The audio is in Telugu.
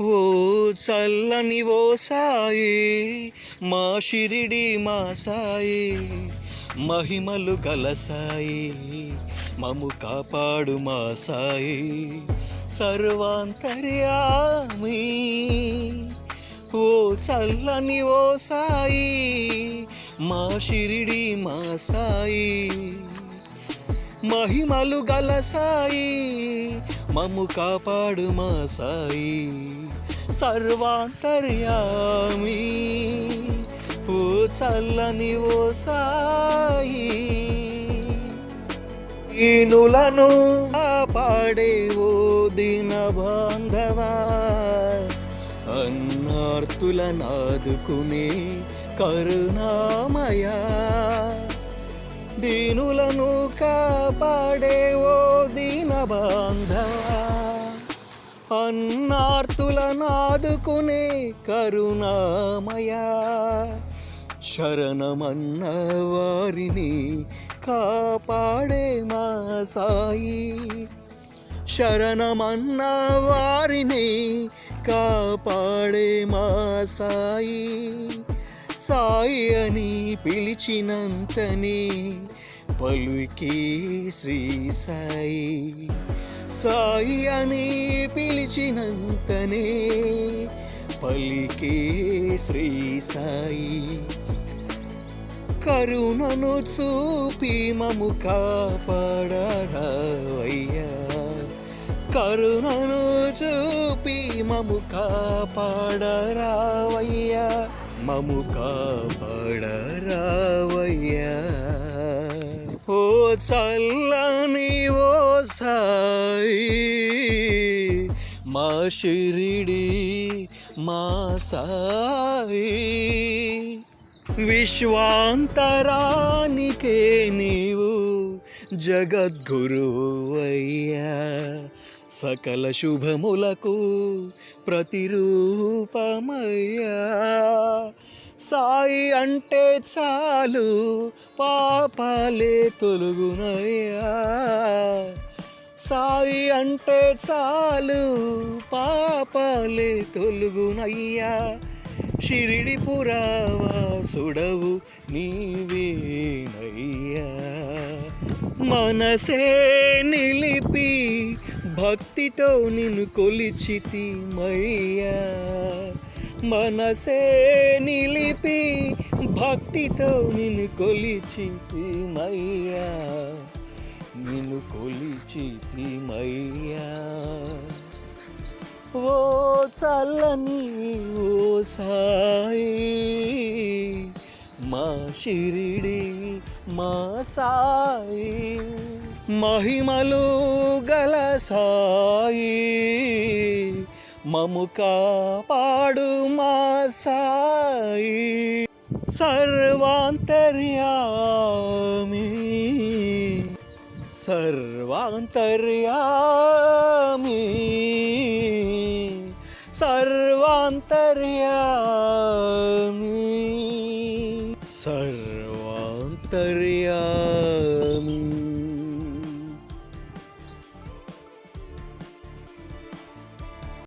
ఓ చల్లని ఓ సాయి మా షిరిడి మా సాయి మహిమలు కలసాయి మము కాపాడు మా సాయి. సర్వాంతర్యామి ఓ చల్లని ఓ సాయి మా షిరిడి మా సాయి. మహిమలు గల సాయి మమ్ము కాపాడు మా సాయి. సర్వాంతర్యామి ఓ చల్లని ఓ సాయి. ఈనులను కాపాడే ఓ దీన బాంధవా అన్నార్తుల నాదుకునే కరుణామయా. దీనులను కాపాడే ఓ దీన బాంధవా అన్నార్తులనాదుకునే కరుణామయ. శరణమన్న వారిని కాపాడే మా సాయి. శరణమన్న వారిని కాపాడే మా సాయి. సాయి అని పిలిచినంతనే పలుకి శ్రీ సాయి. సాయి అని పిలిచినంతనే పలికే శ్రీ సాయి. కరుణను చూపి మము కాపాడరావయ్యా. కరుణను చూపి మము కాపాడరావయ్యా. మము కాపాడరావయ్యా. చల్లని ఓ సాయి మా షిరిడి మా సాయి. విశ్వాంతరానికే నీవు జగద్గురువయ్యా. సకల శుభములకు ప్రతిరూపమయ్యా. సాయి అంటే చాలు పాపాలే తొలుగునయ్యా. సాయి అంటే చాలు పాపాలే తొలుగునయ్యా. షిరిడి పురావా సుడవు నీవేనయ్యా. మనసే నిలిపి భక్తితో నిన్ను కొలిచితి మయ్యా మనసే నిలిపి భక్తితో నిన్ను కొలిచితిమయ్యా. నిన్ను కొలిచితిమయ్యా. ఓ చల్లని ఓ సాయి మా షిరిడి మా సాయి మహిమలు గల సాయి. మము కాపాడు మా సాయి సర్వాంతర్యామి సర్వాంతర్యామి సర్వాంతర్యామి సర్వాంతర్యామి